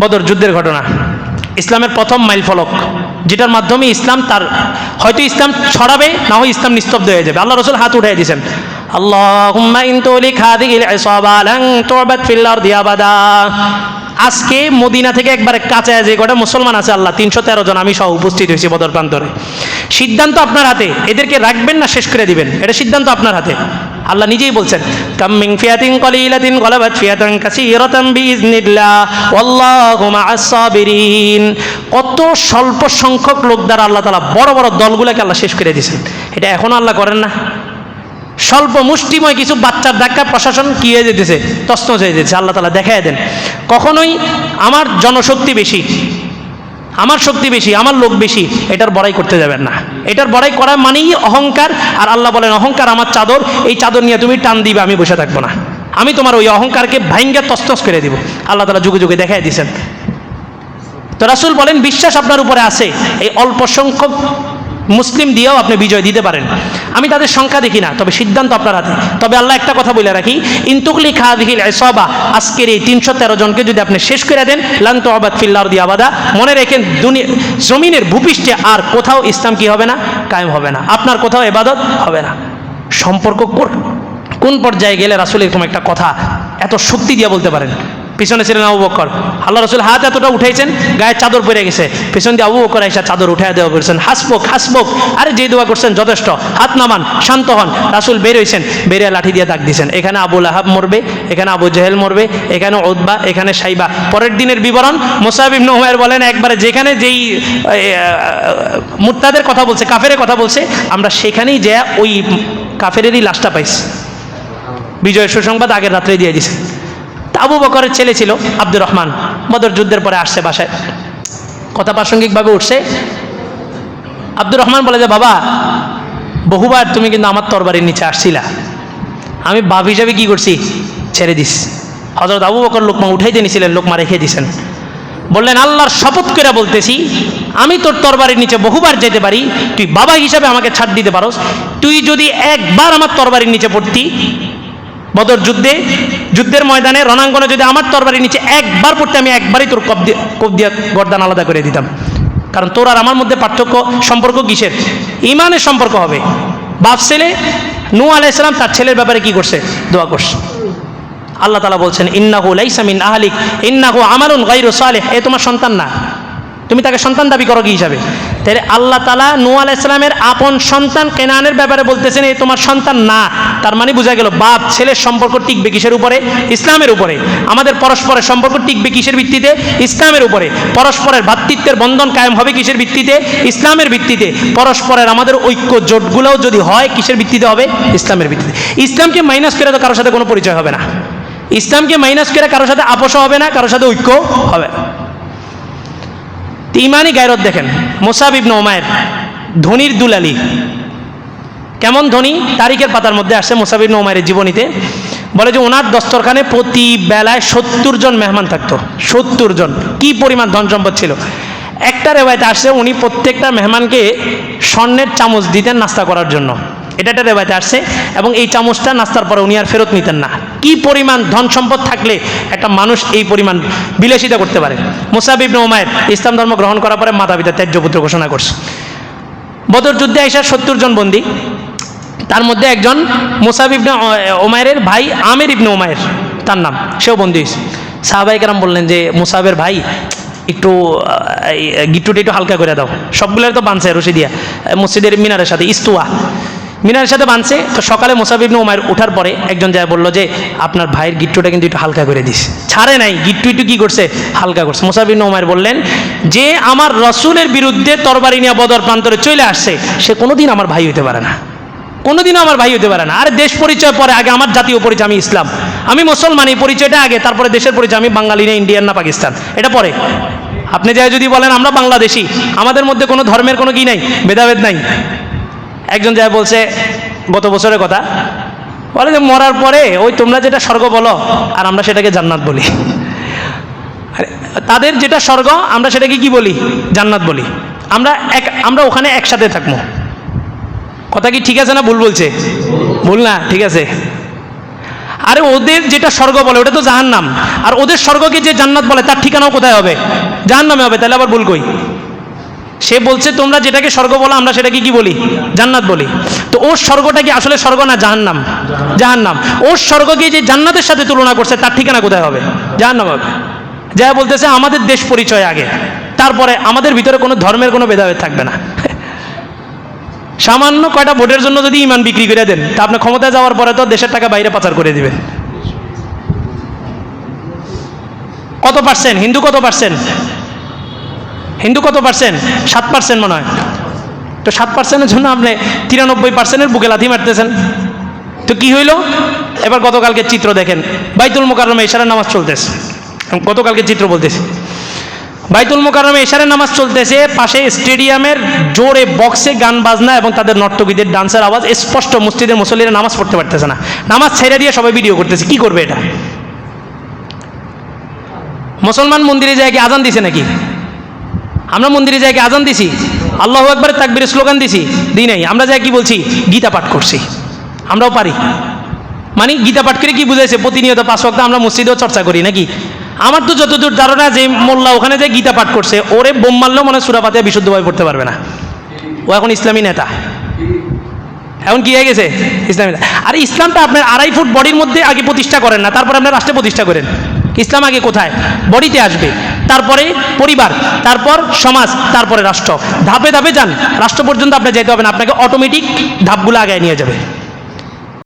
বদর যুদ্ধের ঘটনা। ইসলামের প্রথম মাইল ফলক, যেটার মাধ্যমে ইসলাম তার, হয়তো ইসলাম ছড়াবে, না হয় ইসলাম নিস্তব্ধ হয়ে যাবে। আল্লাহ রসুল হাত উঠাই দিয়েছেন আজকে মদিনা থেকে একবারে কাছে যে কটা মুসলমান আছে আল্লাহ, তিনশো তেরো জন আমি সহ উপস্থিত হয়েছি বদর প্রান্তরে। সিদ্ধান্ত আপনার হাতে, এদেরকে রাখবেন না শেষ করে দিবেন? এটা সিদ্ধান্ত আপনার হাতে। আল্লাহ নিজেই বলছেন কাম্মিং ফিয়াতিন কলিলাতিন গলাবাত ফিয়াতান কাসীরাতান বিইজনিল্লাহ ওয়াল্লাহু মাআস সাবিরিন। কত স্বল্প সংখ্যক লোক দ্বারা আল্লাহ তাআলা বড় বড় দলগুলোকে আল্লাহ শেষ করে দিয়েছেন। এটা এখনও আল্লাহ করেন না। স্বল্প মুষ্টিময় কিছু বাচ্চার ধাক্কা প্রশাসন কি হয়ে যেতেছে? তছনছ হয়ে যেতেছে। আল্লাহ তালা দেখায় দেন। কখনোই আমার জনশক্তি বেশি আমার শক্তি বেশি, আমার লোক বেশি, এটার বড়াই করতে যাবেন না। এটার বড়াই করা মানেই অহংকার, আর আল্লাহ বলেন, অহংকার আমার চাদর, এই চাদর নিয়ে তুমি টান দিবে, আমি বসে থাকব না। আমি তোমার ওই অহংকারকে ভাইঙ্গা তস্তস করে দিব। আল্লাহ তালা যুগে যুগে দেখাই দিয়েছেন। তো রাসুল বলেন, বিশ্বাস আপনার উপরে আছে। এই অল্প সংখ্যক মুসলিম দিয়েও আপনি বিজয় দিতে পারেন। আমি তাদের সংখ্যা দেখি না, তবে সিদ্ধান্ত আপনার হাতে তবে আল্লাহ একটা কথা বলে রাখি ইন্তুকলি খাদিহিল সবা আজকের এই তিনশো তেরো জনকে যদি আপনি শেষ করে দেন লান্ত আবাদ ফিল্লার দি আবাদা মনে রেখেন দুনিয়া জমিনের ভূপৃষ্ঠে আর কোথাও ইসলাম কি হবে না, কায়েম হবে না। আপনার কোথাও এবাদত হবে না। সম্পর্ক কোন পর্যায়ে গেলে রাসুল এরকম একটা কথা এত শক্তি দিয়ে বলতে পারেন? পিছনে ছিলেন আবু বকর। আল্লাহ রসুল হাত এতটা উঠেছেন গায়ে চাদর পরে গেছে। পিছন দিয়ে আবু বকর এসে চাদর উঠে দেওয়া করেছেন হাসবক হাসবক, আরে যে দোয়া করছেন যথেষ্ট, হাত নামান, শান্ত হন। রাসুল বের হয়েছেন বেরিয়ে লাঠি দিয়ে দাগ দিয়েছেন এখানে আবুল আহাব মরবে, এখানে আবু জেহেল মরবে, এখানে ওদবা এখানে সাইবা। পরের দিনের বিবরণ মোসাহিব নোহের বলেন, একবারে যেখানে যেই মুত্তাদের কথা বলছে কাফেরের কথা বলছে, আমরা সেখানেই যে ওই কাফেরেরই লাশটা পাইছি। বিজয় সুসংবাদ আগের রাত্রে দিয়ে দিছে। তা আবু বকরের ছেলে ছিল আব্দুর রহমান। বদর যুদ্ধের পরে আসছে বাসায়। কথা প্রাসঙ্গিকভাবে উঠছে। আব্দুর রহমান বলে যে, বাবা, বহুবার তুমি কিন্তু আমার তরবারির নিচে আসছিলা। আমি বাপ হিসাবে কি করছি? ছেড়ে দিস। হজরত আবু বকর লোকমা উঠাইতে নিছিলেন, লোকমা রেখে দিছেন। বললেন, আল্লাহর শপথ করে বলতেছি, আমি তোর তরবারির নিচে বহুবার যেতে পারি, তুই বাবা হিসাবে আমাকে ছাড় দিতে পারোস। তুই যদি একবার আমার তরবারির নিচে পড়তি বদর যুদ্ধে, যুদ্ধের ময়দানে রণাঙ্গনে যদি আমার তরবারির নিচে একবার পড়তে, আমি একবারই তোর কব দিয়ে কোপ দিয়ে গর্দান আলাদা করে দিতাম। কারণ তোর আর আমার মধ্যে পার্থক্য, সম্পর্ক কিসের? ইমানের সম্পর্ক হবে। বাপ ছেলে নু আলাইসালাম তার ছেলের ব্যাপারে কি করছে? দোয়া করছে। আল্লাহ তালা বলছেন, ইন্নাহু লাইসা মিন আহলিক, ইন্নাহু আমালুন গাইরু সালেহ। এ তোমার সন্তান না। তুমি তাকে সন্তান দাবি করো কি হিসাবে? তাহলে আল্লাহ তালা নু ইসলামের আপন সন্তান কেনানের ব্যাপারে বলতেছেন, এ তোমার সন্তান না। তার মানে বোঝা গেল, বাপ ছেলের সম্পর্ক টিকবে কিসের উপরে? ইসলামের উপরে। আমাদের পরস্পরের সম্পর্ক টিকবে কিসের ভিত্তিতে? ইসলামের উপরে। পরস্পরের ভাতৃত্বের বন্ধন কায়েম হবে কিসের ভিত্তিতে? ইসলামের ভিত্তিতে। পরস্পরের আমাদের ঐক্য জোটগুলোও যদি হয়, কিসের ভিত্তিতে হবে? ইসলামের ভিত্তিতে। ইসলামকে মাইনাস করে তো কারোর সাথে কোনো পরিচয় হবে না। ইসলামকে মাইনাস করে কারোর সাথে আপোষ হবে না, কারোর সাথে ঐক্য হবে না। ইমানই গায়রত দেখেন, মোসাব ইবনে ওমায়ের ধনির দুলালি। কেমন ধনী? তারিখের পাতার মধ্যে আসছে মোসাব ইবনে ওমায়ের জীবনীতে। বলে যে ওনার দস্তরখানে প্রতি বেলায় সত্তর জন মেহমান থাকতো, সত্তর জন। কি পরিমাণ ধন সম্পদ ছিল? একটা রেবায়তে আসছে উনি প্রত্যেকটা মেহমানকে স্বর্ণের চামচ দিতেন নাস্তা করার জন্য। এটা একটা রেবায়তে আসছে এবং এই চামচটা নাস্তার পরে উনি আর ফেরত নিতেন না। কি পরিমাণ ধন সম্পদ থাকলে একটা মানুষ এই পরিমাণ বিলাসিতা করতে পারে? মুসাব ইবনে ওমায়ের ইসলাম ধর্ম গ্রহণ করার পরে মাতা পিতা ত্যায্যপুত্র ঘোষণা করছে। বদর যুদ্ধে আইসা সত্তর জন বন্দী। তার মধ্যে একজন মুসাব ইবনে ওমায়ের ভাই আমের ইবনে ওমায়ের তার নাম, সেও বন্দী হয়েছে। সাহাবাই কারাম বললেন যে, মুসাবের ভাই, একটু গিট্টুটা একটু হালকা করে দাও। সবগুলোর তো বানছে, রশি দিয়া। মসজিদের মিনারের সাথে, ইস্তুয়া। মিনারের সাথে বানছে। তো সকালে মুসাবিবনে উমায়ের ওঠার পরে একজন যায় বলল যে, আপনার ভাইয়ের গিট্টুটা কিন্তু একটু হালকা করে দিস। ছাড়ে নাই, গিট্টু একটু কী করছে? হালকা করছে। মুসাবিবনে উমায়ের বললেন, যে আমার রসুলের বিরুদ্ধে তরবারি নিয়ে বদর প্রান্তরে চলে আসছে, সে কোনোদিন আমার ভাই হতে পারে না। কোনোদিনও আমার ভাই হতে পারে না। আর দেশ পরিচয় পরে আগে আমার জাতীয় পরিচয়, আমি ইসলাম। আমি মুসলমান, এই পরিচয়টা আগে, তারপরে দেশের পরিচয়, আমি বাঙালি না, ইন্ডিয়ান না, পাকিস্তান। এটা পরে। আপনি যাই যদি বলেন, আমরা বাংলাদেশি, আমাদের মধ্যে কোনো ধর্মের কোনো কি নাই, ভেদাভেদ নাই। একজন যায় বলছে, গত বছরের কথা। বলে যে, মরার পরে ওই তোমরা যেটা স্বর্গ বলো, আর আমরা সেটাকে জান্নাত বলি। তাদের যেটা স্বর্গ, আমরা সেটাকে কি বলি? জান্নাত বলি। আমরা এক, আমরা ওখানে একসাথে থাকব। কথা কি ঠিক আছে না ভুল বলছে? ভুল না, ঠিক আছে। আরে, ওদের যেটা স্বর্গ বলে, ওটা তো জাহান্নাম। আর ওদের স্বর্গকে যে জান্নাত বলে, তার ঠিকানাও কোথায় হবে? জাহান্নামে হবে, তাহলে আবার ভুল কই? সে বলছে, তোমরা যেটাকে স্বর্গ বলো, আমরা সেটাকে কি বলি? জান্নাত বলি। তো ওর স্বর্গটা কি আসলে স্বর্গ না জাহান্নাম? জাহান্নাম। ওর স্বর্গকে যে জান্নাতের সাথে তুলনা করছে, তার ঠিকানা কোথায় হবে? জাহান্নাম হবে। যা বলতেছে, আমাদের দেশ পরিচয় আগে। তারপরে আমাদের ভিতরে কোনো ধর্মের কোনো ভেদাভেদ থাকবে না। সামান্য কয়টা ভোটের জন্য যদি ইমান বিক্রি করে দেন, তা আপনি ক্ষমতায় যাওয়ার পরে তো দেশের টাকা বাইরে পাচার করে দিবেন। কত পার্সেন্ট? হিন্দু কত পার্সেন্ট? হিন্দু কত পার্সেন্ট সাত পার্সেন্ট মনে হয়। তো সাত পার্সেন্টের জন্য আপনি তিরানব্বই পার্সেন্টের বুকে লাথি মারতেছেন। তো কি হইল? এবার গতকালকে চিত্র দেখেন। বাইতুল মোকারমে ইশারের নামাজ চলতেছে। গতকালকে চিত্র বলতেছি। বাইতুল মোকারমে ইশারের নামাজ চলতেছে। পাশে স্টেডিয়ামের জোরে বক্সে গান বাজনা এবং তাদের নর্তকীদের ডান্সের আওয়াজ স্পষ্ট মসজিদের মুসল্লিরা নামাজ পড়তে পারতেছে না। নামাজ ছেড়ে দিয়ে সবাই ভিডিও করতেছে। কি করবে এটা? মুসলমান মন্দিরে যায় কি আজান দিছে নাকি? আমরা মন্দিরে যাই কি আজান দিছি, আল্লাহ একবার তাকবির স্লোগান দিছি, দিই নাই। আমরা যাই কি বলছি? গীতা পাঠ করছি। আমরাও পারি। মানে গীতা পাঠ করে কি বুঝাইছে? প্রতিনিয়ত পাঁচ ওয়াক্ত আমরা মসজিদেও চর্চা করি, নাকি? আমার তো যতদূর ধারণা যে মোল্লা ওখানে যে গীতা পাঠ করছে, ওরে বোম মারলেও মানে সুরাপাতে বিশুদ্ধভাবে পড়তে পারবে না। ও এখন ইসলামী নেতা। এখন কি হয়ে গেছে? ইসলামী। আর ইসলামটা আপনার আড়াই ফুট বডির মধ্যে আগে প্রতিষ্ঠা করেন না, তারপর আপনার রাষ্ট্রে প্রতিষ্ঠা করেন। ইসলাম আগে কোথায়? বডিতে আসবে। তারপরে পরিবার, তারপর সমাজ, তারপরে রাষ্ট্র। ধাপে ধাপে যান। রাষ্ট্র পর্যন্ত আপনি যেতে হবে না। আপনাকে অটোমেটিক ধাপগুলো আগে নিয়ে যাবে।